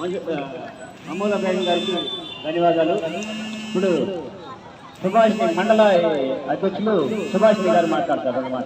అమూల బేగం గారికి ధన్యవాదాలు. ఇప్పుడు సుభాష్ మండల అధ్యక్షులు సుభాష్ గారు మాట్లాడతారు. అన్నమాట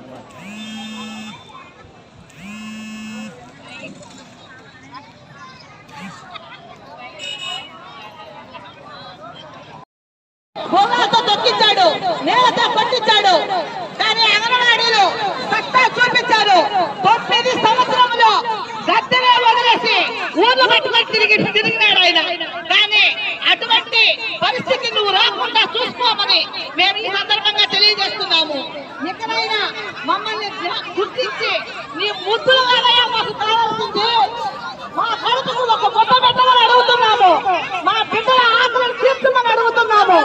పరిస్థితి నువ్వు రాకుండా చూసుకోమని మేము ఈ సందర్భంగా తెలియజేస్తున్నాము. ఎక్కడైనా మమ్మల్ని గుర్తించి నీ ముద్దులుగానయ్యా మాకు కావాల్సింది. మా కడుపుకు ఒక బొట్ట పెట్టమని అడుగుతున్నాము. మా బిడ్డల ఆకలిని తీర్చమని అడుగుతున్నాము.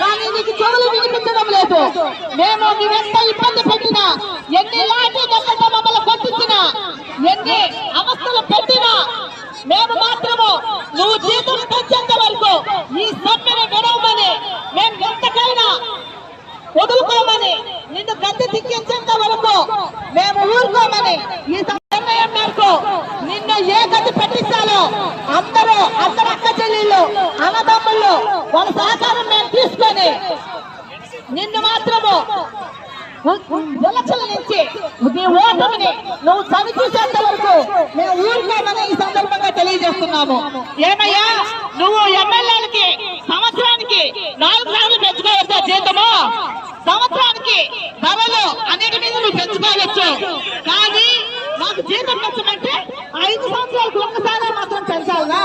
కానీ నీకు చెవులు వినిపించడం లేదు. మేము నీ వెంట పెట్టినా ఎన్ని లాంటి దెబ్బతో మమ్మల్ని కొట్టించినా ఎన్ని అవస్థలు పెట్టినా మేము మాత్రము నువ్వు జీతం పెంచేంత వరకు ఈ సమ్మెను విడవమని మేము ఎంతకైనా వదులుకోమని నిన్ను గద్దె దిక్కించేంత వరకు మేము ఊరుకోమని ఈ నిర్ణయం మేరకు నిన్ను ఏ గది పెట్టించాలో అందరూ అందరు అక్క చెల్లెళ్ళు అన్నదమ్ముళ్ళు వాళ్ళ సహకారం మేము తీసుకొని నిన్ను మాత్రము నుంచి నీ ఓటమిని నువ్వు సరి చూసేంత వరకు మేము ఊరుకోమని ఈ సందర్భంగా తెలియజేస్తున్నాము. ఏమయ్యా? నువ్వు ఎమ్మెల్యేలకి సంవత్సరానికి నాలుగు సార్లు పెంచుకోవచ్చా జీతము? సంవత్సరానికి ధరలు అన్నిటి మీద నువ్వు పెంచుకోవచ్చు. కానీ మాకు జీతం పెంచమంటే ఐదు సంవత్సరాలకు ఒక్కసారి మాత్రం పెంచాలా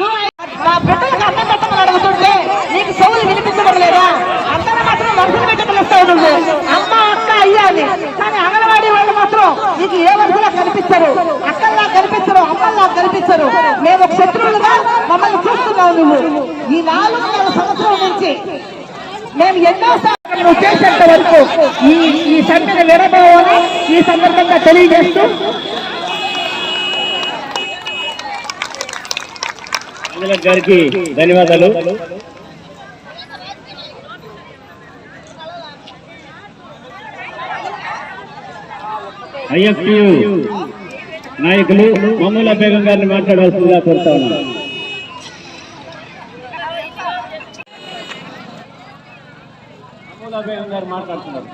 నువ్వు మా బిడ్డలకు అన్నం పెట్టమని అడుగుతుంటే నీకు సౌలు వినిపించడం లేదా? అందరూ మాత్రం వరుసలు పెట్టడం వస్తావు ఉంటుంది. అమ్మ అక్క కానీ అంగన్వాడీ వాళ్ళు మాత్రం మీకు ఏ వరుసలా కనిపించరు. అక్కల్లా కనిపించరు అమ్మల్లా కనిపించరు. మేము శత్రువులుగా మమ్మల్ని చూస్తున్నావు నువ్వు. ఈ నాలుగు నెలల సంవత్సరం నుంచి మేము ఎన్నో సార్లు నువ్వు చేసేంత వరకు ఈ ఈ సమ్మెను విరబోవని ఈ సందర్భంగా తెలియజేస్తూ గారికి ధన్యవాదాలు. ఐఎఫ్టియు నాయకులు మమ్మూల బేగం గారిని మాట్లాడాల్సిందిగా కోరుతా ఉన్నాను. మమ్మూల బేగం గారు మాట్లాడుతున్నారు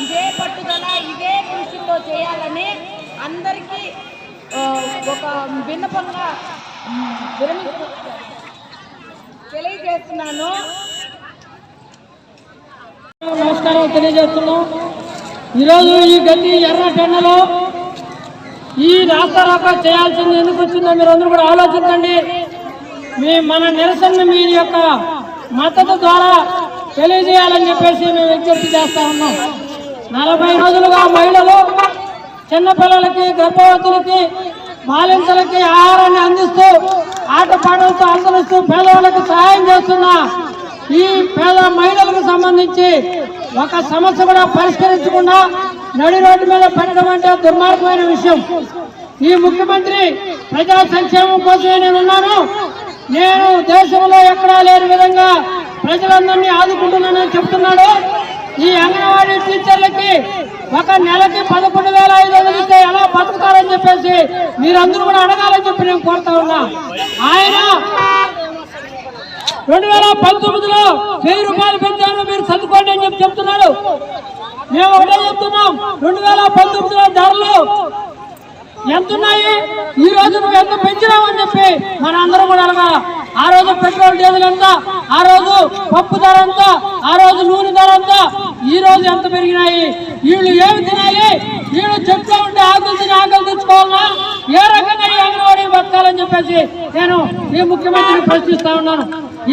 ఇదే పట్టుదల ఇదే కృషితో చేయాలని అందరికీ ఆ, ఒక సందర్భంగా తెలియజేస్తున్నాను. నమస్కారం తెలియజేస్తున్నాం. ఈరోజు ఈ గడ్డి ఎర్ర టెండలో ఈ రాస్తారాక చేయాల్సింది ఎందుకు వచ్చిందో మీరు అందరూ కూడా ఆలోచించండి. మీ మన నిరసన మీ యొక్క మద్దతు ద్వారా తెలియజేయాలని చెప్పేసి మేము విజ్ఞప్తి చేస్తా ఉన్నాం. నలభై రోజులుగా మహిళలు చిన్నపిల్లలకి గర్భవతులకి బాలింతలకి ఆహారాన్ని అందిస్తూ ఆటపాటలతో అందరిస్తూ పేదవాళ్ళకి సహాయం చేస్తున్న ఈ పేద మహిళలకు సంబంధించి ఒక సమస్య కూడా పరిష్కరించకుండా నడి రోడ్డు మీద పెట్టడం అంటే దుర్మార్గమైన విషయం. ఈ ముఖ్యమంత్రి ప్రజా సంక్షేమం కోసమే నేను ఉన్నాను. నేను దేశంలో ఎక్కడా లేని విధంగా ప్రజలందరినీ ఆదుకుంటున్నానని చెప్తున్నాడు. ఈ అంగన్వాడీ టీచర్లకి ఒక నెలకి పదకొండు వేల ఐదు వందలు ఇస్తే ఎలా బతుకుతారని చెప్పేసి మీరందరూ కూడా అడగాలని చెప్పి నేను కోరుతా ఉన్నా. ఆయన రెండు వేల పంతొమ్మిదిలో వెయ్యి రూపాయలు పెంచాను మీరు చదువుకోండి అని చెప్పి చెప్తున్నాడు. మేము ఒకటే చెప్తున్నాం రెండు వేల పంతొమ్మిదిలో ధరలు ఎంత ఉన్నాయి ఈ రోజు నువ్వు ఎంత పెంచినావు అని చెప్పి మన అందరం కూడా అడగాల? ఆ రోజు పెట్రోల్ డీజిల్ ఎంత? ఆ రోజు పప్పు ధర ఎంత? ఆ రోజు నూనె ధర ఎంత? ఈ రోజు ఎంత పెరిగినాయి? వీళ్ళు ఏమి తినాలి? వీళ్ళు చెట్లు ఉంటే ఆకులు తిని ఆకలి తెచ్చుకోవాలన్నా ఏ రకంగా ఈ అంగన్వాడీ బతకాలని చెప్పేసి నేను ఈ ముఖ్యమంత్రిని ప్రశ్నిస్తా ఉన్నాను.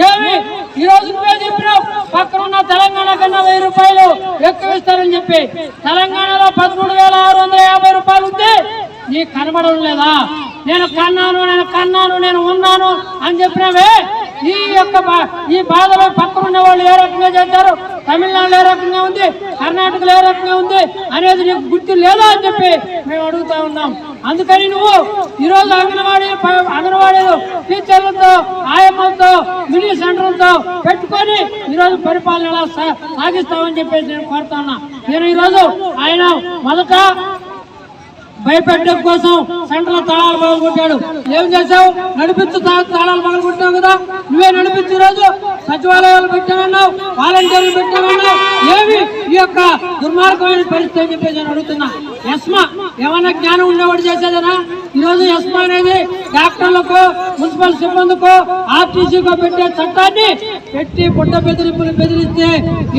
ఏమి? ఈ రోజు నువ్వే చెప్పినావు పక్కన ఉన్న తెలంగాణ కన్నా వెయ్యి రూపాయలు ఎక్కువ ఇస్తారని చెప్పి. తెలంగాణలో పదమూడు వేల ఆరు వందల యాభై రూపాయలు ఉంది నీకు కనబడడం లేదా? నేను కన్నాను నేను కన్నాను నేను ఉన్నాను అని చెప్పినవే. ఈ యొక్క బా- ఈ బాధలో పక్కన ఉన్న వాళ్ళు ఏ రకంగా చేశారు? తమిళనాడులో ఏ రకంగా ఉంది? కర్ణాటకలో ఏ రకంగా ఉంది? అనేది నీకు గుర్తు లేదా అని చెప్పి మేము అడుగుతా ఉన్నాం. అందుకని నువ్వు ఈరోజు అంగన్వాడీ అంగన్వాడీ టీచర్లతో ఆయమ్మలతో మినీ సెంటర్లతో పెట్టుకొని ఈరోజు పరిపాలన ఎలా సాగిస్తామని చెప్పేసి నేను కోరుతా ఉన్నా. నేను ఈ రోజు ఆయన మొదట భయపెట్టడం కోసం సెంటర్ తాళాలు పగలు ఏం చేశావు? నడిపించు తాళాలు పగలు కదా? నువ్వే నడిపించు రోజు. సచివాలయాలు పెట్టామన్నావు వాలంటీర్లు పెట్టామన్నావు ఏమి? ఈ యొక్క దుర్మార్గమైన పరిస్థితి అని చెప్పేసి నేను అడుగుతున్నా. ఎస్మా ఏమన్నా జ్ఞానం ఉండేవాడు చేసేదనా? ఈ రోజు ఎస్మా అనేది డాక్టర్లకు మున్సిపల్ సిబ్బందికు ఆర్టీసీకు పెట్టే చట్టాన్ని పెట్టి పుట్ట బెదిరింపులు బెదిరిస్తే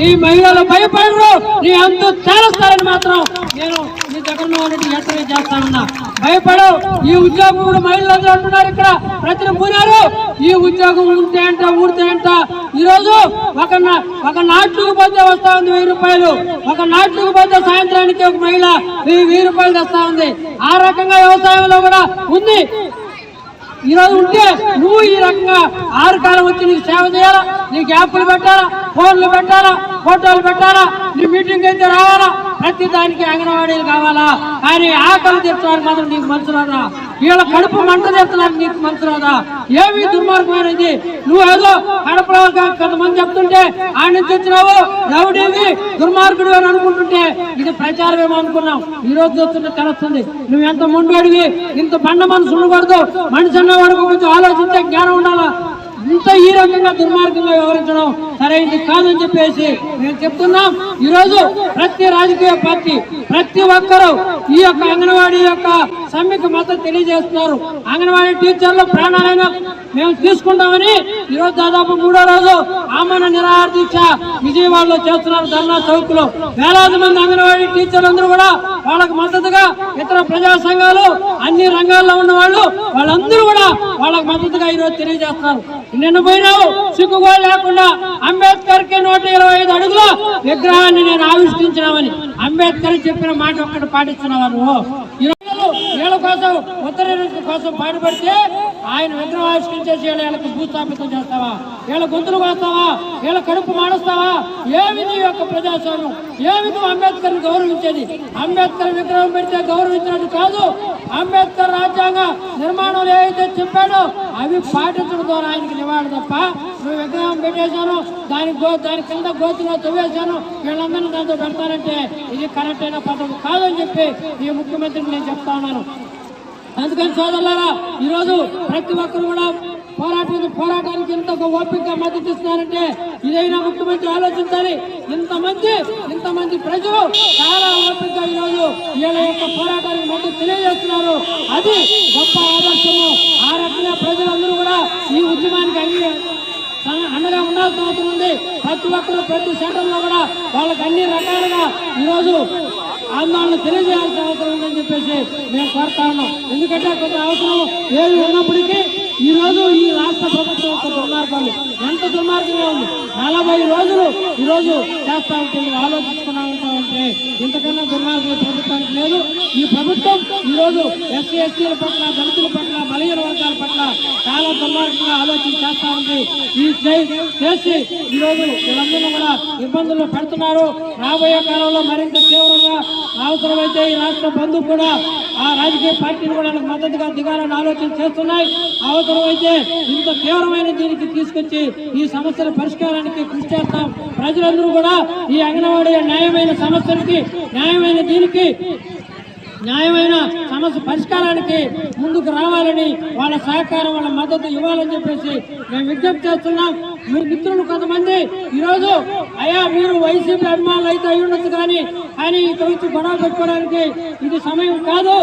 ఈ మహిళలు భయపడరు. నీ అంతు చేరస్తారని మాత్రం నేను జగన్మోహన్ రెడ్డి హెచ్చరిక చేస్తా ఉన్నా. భయపడవు. ఈ ఉద్యోగం కూడా మహిళలందరూ అంటున్నారు ఇక్కడ. ప్రజలు పూనారు ఈ ఉద్యోగం ఉంటే అంట ఊడితే అంట ఈ రోజు ఒక ఒక నాట్లకు పోతే వస్తా ఉంది వెయ్యి రూపాయలు. ఒక నాట్లకు పోతే సాయంత్రానికి ఒక మహిళ వెయ్యి రూపాయలు తెస్తా ఉంది. ఆ రకంగా వ్యవసాయంలో కూడా ఉంది. ఈ రోజు ఉంటే నువ్వు ఈ రకంగా ఆరు కాలం వచ్చి నీకు సేవ చేయాలా? నీకు యాప్లు పెట్టాలా? ఫోన్లు పెట్టాలా? ఫోటోలు పెట్టాలా? నీ మీటింగ్ అయితే రావాలా? ప్రతి దాని అంగన్వాడీలు కావాలా ఆకలి తెచ్చుకోవాలి మాత్రం నీకు మనసు రాదా వీళ్ళ కడుపు మంట తెచ్చడానికి నీకు మనసు రాదా ఏమి దుర్మార్గమైనది నువ్వు ఏదో కడపలో కొంతమంది చెప్తుంటే ఆయన తెచ్చినావు వచ్చినావు రౌడీవి దుర్మార్గుడు అని అనుకుంటుంటే ఇది ప్రచారమేమో అనుకున్నాం. ఈ రోజు చూస్తుంటే తెలుస్తుంది. నువ్వు ఎంత ముండోడివి ఇంత బండ మనసు ఉండకూడదు. మనిషి అన్నవాడు కొంచెం ఆలోచించే జ్ఞానం ఉండాలా? ఇంత ఈ రకంగా దుర్మార్గంగా వివరించడం సరైనది కాదని చెప్పేసి మేము చెప్తున్నాం. ఈరోజు ప్రతి రాజకీయ పార్టీ ప్రతి ఒక్కరూ ఈ యొక్క అంగన్వాడీ యొక్క సమ్మెకు మద్దతు తెలియజేస్తున్నారు. అంగన్వాడీ టీచర్లు ప్రాణాలైన మేము తీసుకుంటామని ఈరోజు దాదాపు మూడో రోజు ఆమరణ నిరాహార దీక్ష విజయవాడలో చేస్తున్నారు ధర్నా చౌక్లో వేలాది మంది అంగన్వాడీ టీచర్లందరూ కూడా వాళ్ళకు మద్దతుగా ఇతర ప్రజా సంఘాలు అన్ని రంగాల్లో ఉన్న వాళ్ళు వాళ్ళందరూ కూడా వాళ్ళకు మద్దతుగా ఈ రోజు తెలియజేస్తున్నారు. నిన్న పోయినావు సిగ్గుగా లేకుండా అంబేద్కర్ ఐదు అడుగుల విగ్రహాన్ని నేను ఆవిష్కరించినామని అంబేద్కర్ చెప్పిన మాట ఒక్కటి పాటిస్తున్నావా నువ్వు? వీళ్ళ కోసం ఉత్తర కోసం పాటుపడితే ఆయన విగ్రహం ఆవిష్కరించేసి వీళ్ళకి భూస్థాపితం చేస్తావా? వీళ్ళ గొంతులు కోస్తావా? వీళ్ళ కడుపు మాడుస్తావా? ఏమి నీ యొక్క ప్రజాస్వామ్యం? ఏమి నువ్వు అంబేద్కర్ గౌరవించేది? అంబేద్కర్ విగ్రహం పెడితే గౌరవించినట్టు కాదు. అంబేద్కర్ రాజ్యాంగ నిర్మాణం ఏదైతే చెప్పాడో అవి పాటించడం ద్వారా ఆయనకి నివాళి తప్ప నువ్వు విగ్రహం పెట్టేశాను దాని గో దాని కింద గోతులో తవ్వేశాను వీళ్ళందరినీ దాంతో పెడతానంటే ఇది కరెక్ట్ అయిన పద్ధతి కాదని చెప్పి ఈ ముఖ్యమంత్రికి నేను చెప్తా ఉన్నాను. అందుకని సోదరులారా ఈరోజు ప్రతి ఒక్కరు కూడా పోరాటం పోరాటానికి ఎంత ఓపిక మద్దతు ఇస్తున్నారంటే ఇదైనా ముఖ్యమంత్రి ఆలోచించాలి. ఇంతమంది ఇంతమంది ప్రజలు చాలా ఓపిక ఈరోజు వీళ్ళ యొక్క పోరాటానికి మద్దతు తెలియజేస్తున్నారు. అది గొప్ప ఆదర్శము. ఆ రకంగా ప్రజలందరూ కూడా ఈ ఉద్యమానికి అంగీ అండగా ఉండాల్సిన అవసరం ఉంది. ప్రతి ఒక్కరు ప్రతి సెంటర్లో కూడా వాళ్ళకి అన్ని రకాలుగా ఈరోజు ఆందోళన తెలియజేయాల్సిన అవసరం ఉందని చెప్పేసి మేము కోరుతా ఉన్నాం. ఎందుకంటే కొంత అవసరం ఏమి ఉన్నప్పటికీ ఈ రోజు ఈ రాష్ట్ర ప్రభుత్వం యొక్క దుర్మార్గాలు ఎంత దుర్మార్గంగా ఉంది. నలభై రోజులు ఈరోజు చేస్తా ఉంటే నువ్వు ఆలోచించుకున్నా ఉంటా ఉంటే ఇంతకన్నా దుర్మార్గం ప్రభుత్వానికి లేదు. ఈ ప్రభుత్వం ఈరోజు ఎస్సీ ఎస్టీల పట్ల దళితుల పట్ల బలహీన వర్గాల పట్ల చాలా దుర్మార్గంగా ఆలోచన చేస్తా ఉంది. ఈ చే- చేసి ఈరోజు వీళ్ళందరూ కూడా ఇబ్బందులు పెడుతున్నారు. రాబోయే కాలంలో మరింత తీవ్రంగా అవసరమైతే ఈ రాష్ట్ర బంధు కూడా ఆ రాజకీయ పార్టీలు కూడా మద్దతుగా దిగాలని ఆలోచన చేస్తున్నాయి. అవసరమైతే ఇంత తీవ్రమైన దీనికి తీసుకొచ్చి ఈ సమస్యల పరిష్కారానికి కృషి చేస్తాం. ప్రజలందరూ కూడా ఈ అంగన్వాడీ న్యాయమైన సమస్యలకి న్యాయమైన దీనికి న్యాయమైన సమస్య పరిష్కారానికి ముందుకు రావాలని వాళ్ళ సహకారం వాళ్ళ మద్దతు ఇవ్వాలని చెప్పేసి మేము విజ్ఞప్తి చేస్తున్నాం. మీరు మిత్రులు కొంతమంది ఈరోజు అయ్యా మీరు వైసీపీ అభిమానులు అయితే అయి ఉండొచ్చు కానీ కానీ ఇక్కడ వచ్చి గొడవ పెట్టుకోవడానికి ఇది సమయం కాదు.